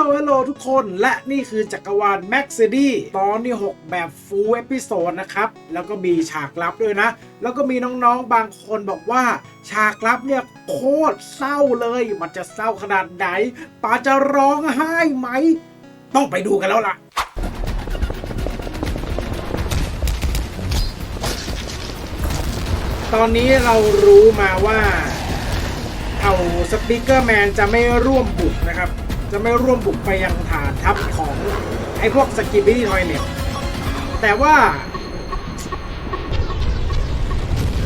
ลโหลฮัลโหลทุกคน และนี่คือจักรวาลแม็กซ์ดี้ตอนที่ 6 แบบฟูลเอพิโซดนะครับ แล้วก็มีฉากลับด้วยนะ แล้วก็มีน้องๆบางคนบอกว่า ฉากลับเนี่ยโคตรเศร้าเลย มันจะเศร้าขนาดไหนป้าจะร้องไห้ไหม ต้องไปดูกันแล้วล่ะ ตอนนี้เรารู้มาว่า เอาสปิเกอร์แมนจะไม่ร่วมบุกนะครับจะไม่ร่วมบุกไปยังฐานทัพของ ไอ้พวกสกิบี้ทอยเล็ตแต่ว่า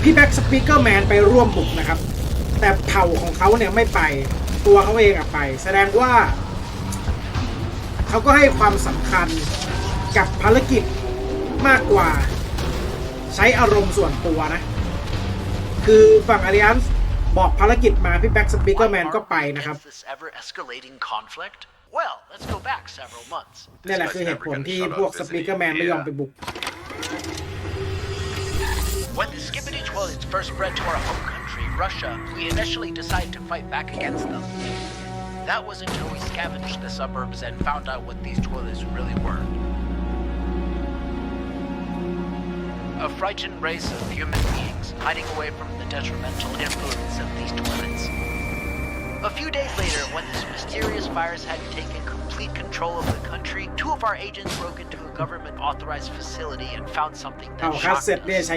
พี่แบ็กสปีกเกอร์แมนไปร่วมบุกนะครับ แต่เผ่าของเขาเนี่ยไม่ไป ตัวเขาเองอะไป แสดงว่า เขาก็ให้ความสำคัญ กับภารกิจมากกว่า ใช้อารมณ์ส่วนตัวนะ คือฝั่งอาริอันส์บอกภารกิจมาพี่แบ็กสปีกเกอร์แมนก็ไปนะครับนี่แหละคือเหตุผลที่พวกสปีกเกอร์แมนไม่ยอมไปบุก When the Skippity Twirlies first spread to our home country, Russia, we initially decided to fight back against them. That was until we scavenged the suburbs and found out what these toilets really were. a frightened race of human beings hiding away from the detrimental influence of these toilets. A few days later, when this mysterious virus had taken complete control of the country, two of our agents broke into a government authorized facility and found something that shocked us.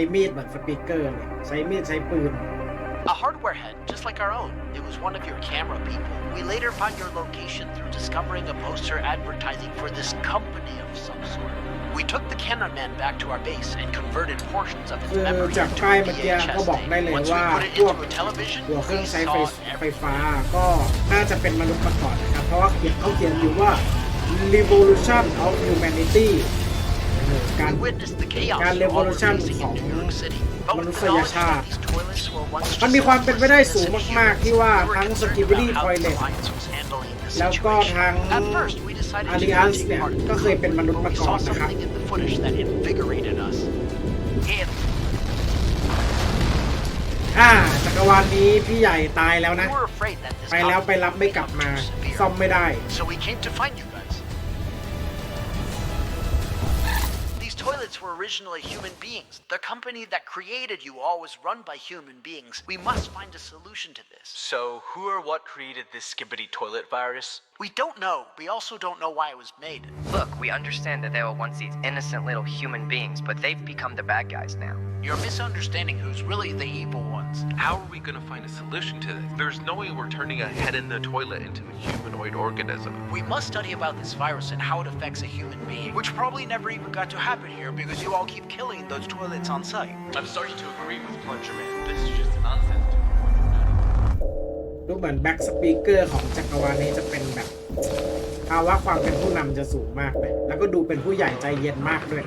A hardware head, just like our own. It was one of your camera people. We later found your location through discovering a poster advertising for this company of some sort. We took the cameraman back to our base and converted portions of its คือ memory จาก into ป้าย VHS tape. Once we put it into a television, หัวเครื่อ we saw ไฟ everything. ฟ้าก็น่าจะเป็นมนุษย์มาก่อนนะครับ revolution of humanity การการเรวอลูชั่นของมนุษยชาติมันมีความเป็นไปได้สูงมากๆ ที่ว่าทั้งสกิบลี่คอยเล็ตแล้วก็ทั้งอาริอันส์เนี่ยก็เคยเป็นมนุษย์มาก่อนนะครับ อ่า จักรวาลนี้พี่ใหญ่ตายแล้วนะ ไปแล้วไปรับไม่กลับมา ซ่อมไม่ได้ pilots were originally human beings. The company that created you all was run by human beings. We must find a solution to this. So, who or what created this skibbity toilet virus? We don't know. We also don't know why it was made. Look, we understand that they were once these innocent little human beings, but they've become the bad guys now. You're misunderstanding who's really the evil ones. How are we gonna find a solution to this? There's no way we're turning a head in the toilet into a humanoid organism. We must study about this virus and how it affects a human being, which probably never even got to happen here because you all keep killing those toilets on site. I'm starting to agree with Plunger Man. This is just nonsense. ดูเหมือนแบ็กสปีกเกอร์ของจักรวาลนี้จะเป็นแบบภาวะความเป็นผู้นำจะสูงมากเลยแล้วก็ดูเป็นผู้ใหญ่ใจเย็นมากด้วย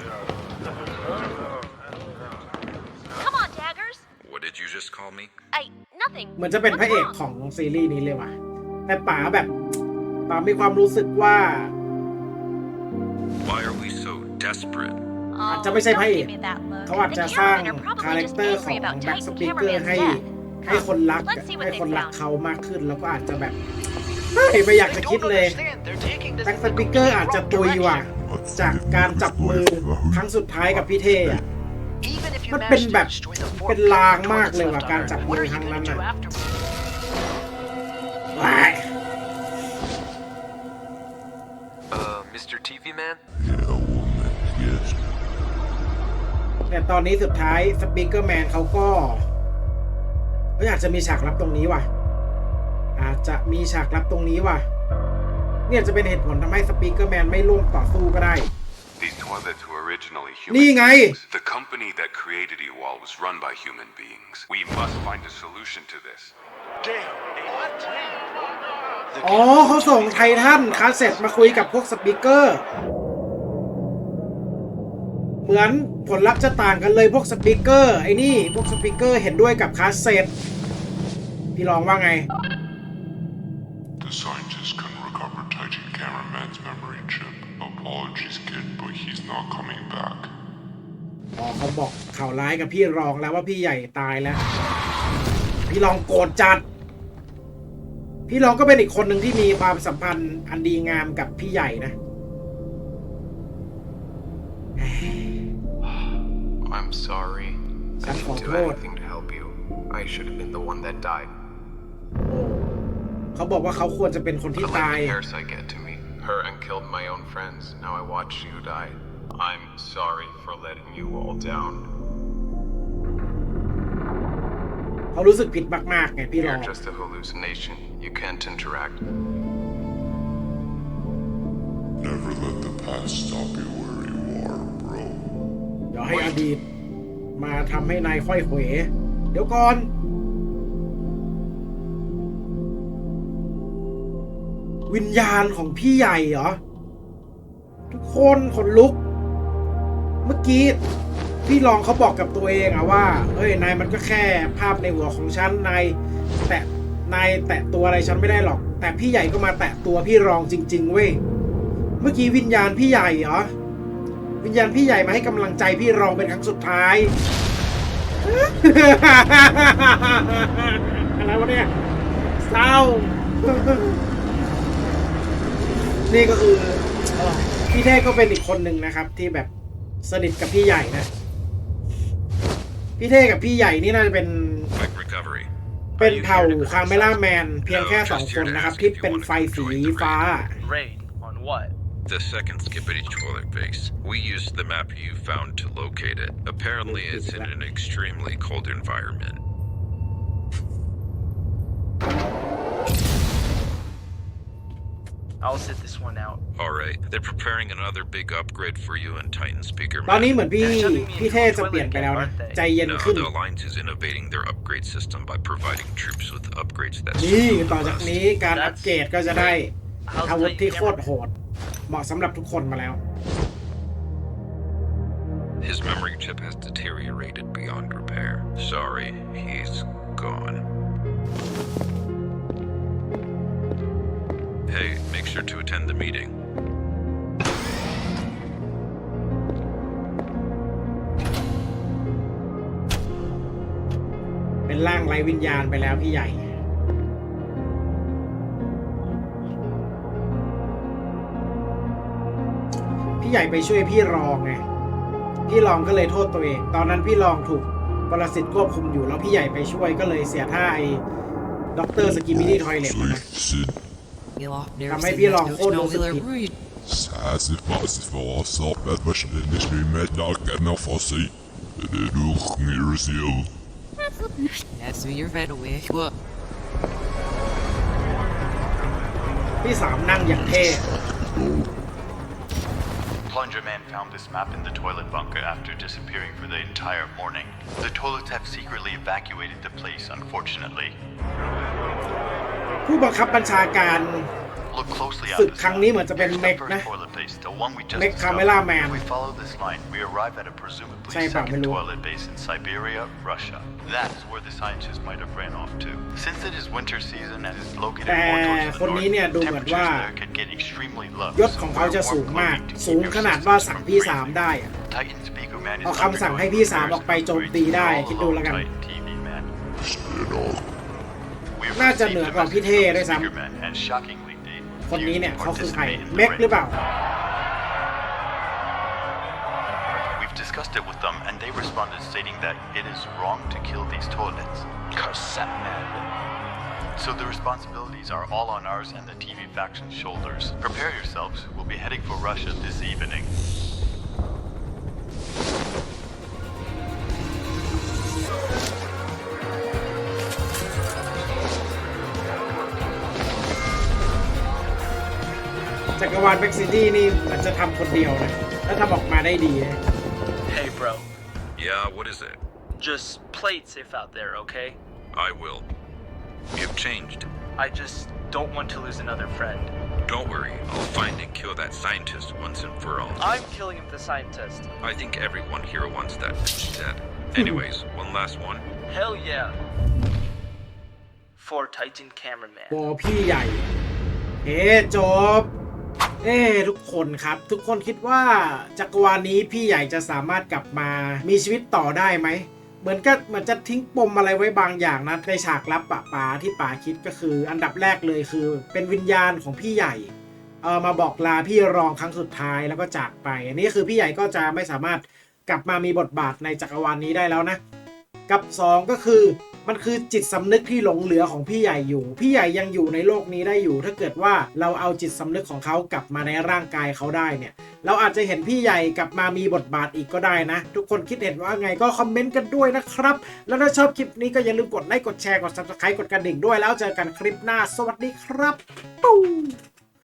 Come on, Daggers. What did you just call me? I nothing. เหมือนจะเป็นพระเอกของซีรีส์นี้เลยว่ะแต่ป๋าแบบป๋ามีความรู้สึกว่า Why are we so desperate? อาจจะไม่ใช่พระเอกเขาอาจจะสร้างคาแรคเตอร์ของแบ็กสปีกเกอร์ให้ให้คนรักให้คนรักเขามากขึ้นแล้วก็อาจจะแบบไม่ไอยากจะคิดเลยแต็กสปิเกอร์อาจจะตุยว่ะจากการจับมือครั้งสุดท้ายกับพี่เท่อะ มันเป็นแบบ เป็นลางมากเลยว่ะการจับมือครั้งนั้นอะว้ายแต่ตอนนี้สุดท้ายสปิเกอร์แมนเขาก็เฮอยอาจจะมีฉากลับตรงนี้ว่ะ อาจจะมีฉากลับตรงนี้ว่ะ เนี่ยจะเป็นเหตุผลทำให้สปีกเกอร์แมนไม่ร่วมต่อสู้ก็ได้ These toilets were originally human นี่ไง The company that created Ewol was run by human beings. We must find a solution to this. อ๋อเขาส่งไททันคาเซ็ตมาคุยกับพวกสปีกเกอร์ เหมือนผลลัพธ์จะต่างกันเลยพวกสปีกเกอร์ไอ้นี่พวกสปีกเกอร์เห็นด้วยกับคาเซ็ตพี่รองว่าไง The scientist can recover Titan cameraman's memory chip. Apologies, kid, but he's not coming back. อ๋อเขาบอกข่าวร้ายกับพี่รองแล้วว่าพี่ใหญ่ตายแล้ว พี่รองโกรธจัด พี่รองก็เป็นอีกคนหนึ่งที่มีความสัมพันธ์อันดีงามกับพี่ใหญ่นะ I'm sorry. I That's didn't all do good. anything to help you. I should have been the one that died. เขาบอกว่าเขาควรจะเป็นคนที่ I ตาย let the parasite get to me. Hurt and killed my own friends. Now I watch you die. I'm sorry for letting you all down. เขารู้สึกผิดมาก ๆไงพี่รอ You're just a hallucination. You can't interact. Never let the past stop you where you are, bro. เดี๋ยวให้อดีตมาทำให้นายค่อยเขวเดี๋ยวก่อนวิญญาณของพี่ใหญ่เหรอ ทุกคนขนลุก เมื่อกี้พี่ลองเขาบอกกับตัวเองอะว่าเฮ้ยนายมันก็แค่ภาพในหัวของฉัน นายแตะนายแตะตัวอะไรฉันไม่ได้หรอก แต่พี่ใหญ่ก็มาแตะตัวพี่รองจริงๆเว้ยเมื่อกี้วิญญาณพี่ใหญ่เหรอ วิญญาณพี่ใหญ่มาให้กำลังใจพี่รองเป็นครั้งสุดท้ายอะไรวะเนี่ยเศร้านี่ก็คือเอ่อพี่เท่ก็เป็นอีกคนหนึ่งนะครับ ที่แบบสนิทกับพี่ใหญ่นะ พี่เท่กับพี่ใหญ่นี่น่าจะเป็น Quick recovery. เป็นเผ่าคาเมล่าแมน เพียงแค่สองคนนะครับ ที่เป็นไฟสีฟ้า Raid on what? The second skip at each toilet base. We used the map you found to locate it. Apparently, it's in an extremely cold environment. I'll sit this one out. All right. They're preparing another big upgrade for you and Titan Speaker. ตอนนี้เหมือนพี่พี่เทพจะเปลี่ยนไปแล้วนะ ใจเย็น um, No, ขึ้น the Alliance is innovating their upgrade system by providing troops with upgrades that His memory chip has deteriorated beyond repair. Sorry, he's gone. Hey, make sure to attend the meeting. เป็นร่างไร้วิญญาณไปแล้วพี่ใหญ่ พี่ใหญ่ไปช่วยพี่รองไง พี่รองก็เลยโทษตัวเอง ตอนนั้นพี่รองถูกปรสิตควบคุมอยู่แล้วพี่ใหญ่ไปช่วยก็เลยเสียท่าไอ้ด็อกเตอร์สกิมิที่ทอยเล็ตนะ I met get no That's me, you're fed away. What? Plunger Man found this map in the toilet bunker after disappearing for the entire morning. The toilets have secretly evacuated the place, unfortunately. ผู้บังคับบัญชาการสึกครั้งนี้เหมือนจะเป็นเมกนะ เมกคาเมล่าแมนใช่ป่ะไม่รู้แต่คนนี้เนี่ยดูเหมือนว่ายศของเขาจะสูงมาก สูงขนาดว่าสั่งพี่สามได้เอาคำสั่งให้พี่สามออกไปโจมตีได้ คิดดูแล้วกัน We've discussed it with them, and they responded stating that it is wrong to kill these toilets. So the responsibilities are all on ours and the TV faction's shoulders. Prepare yourselves, we'll be heading for Russia this evening. จักรวาลแบ็กซิตี้นี่มันจะทำคนเดียวนะแล้วทำออกมาได้ดีนะ Hey, bro. Yeah, what is it? Just play it safe out there, okay? I will. You've changed. I just don't want to lose another friend. Don't worry, I'll find and kill that scientist once and for all. I'm killing him, the scientist. I think everyone here wants that dead. Anyways, one last one. Hell yeah. For Titan cameraman. บ cameraman. job. เอ้ทุกคนครับทุกคนคิดว่าจักรวาลนี้พี่ใหญ่จะสามารถกลับมามีชีวิตต่อได้ไหมเหมือนก็เหมือนจะทิ้งปมอะไรไว้บางอย่างนะในฉากรับปะป๋าที่ป๋าคิดก็คืออันดับแรกเลยคือ เป็นวิญญาณของพี่ใหญ่เออมาบอกลาพี่รองครั้งสุดท้ายแล้วก็จากไป อันนี้คือพี่ใหญ่ก็จะไม่สามารถกลับมามีบทบาทในจักรวาลนนี้ได้แล้วนะกับ 2 ก็คือมันคือจิตสำนึกที่หลงเหลือของพี่ใหญ่อยู่ พี่ใหญ่ยังอยู่ในโลกนี้ได้อยู่ ถ้าเกิดว่าเราเอาจิตสำนึกของเขากลับมาในร่างกายเขาได้เนี่ยเราอาจจะเห็นพี่ใหญ่กลับมามีบทบาทอีกก็ได้นะ ทุกคนคิดเห็นว่าไงก็คอมเมนต์กันด้วยนะครับ แล้วถ้าชอบคลิปนี้ก็อย่าลืมกดไลค์กดแชร์กดซับสไครต์กดกระดิ่งด้วยแล้วเจอกันคลิปหน้าสวัสดีครับปุ๊